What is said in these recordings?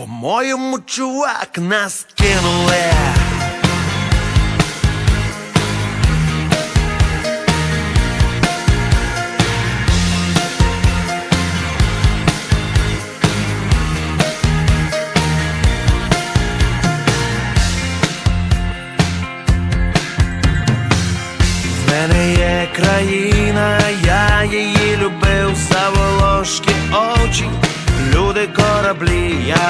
По-моєму, чувак, нас кинули. Мене є країна, я її любив за волошки очі, люди кораблі, я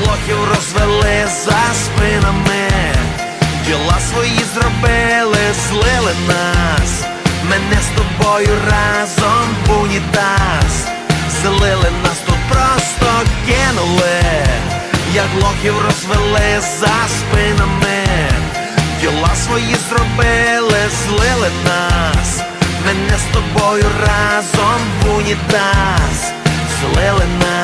як лохів розвели за спинами. Діла свої зробили, злили нас. Мене з тобою разом в унітаз Злили нас тут просто кинули, як лохів розвели за спинами. Діла свої зробили, злили нас. Мене з тобою разом в унітаз Злили нас.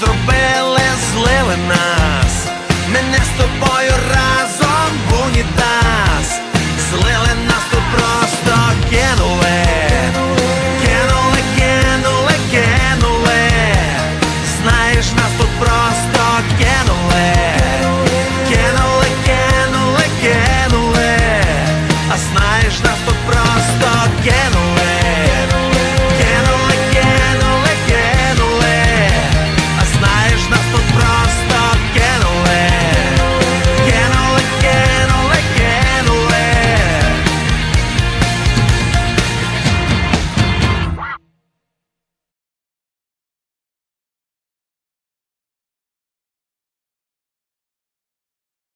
зробили, злили нас, мене з тобою разом в унітаз. Злили нас тут просто кинули, кинули, кинули, кинули, знаєш, нас тут просто кинули, кинули, кинули, кинули, а знаєш, нас тут просто кинули.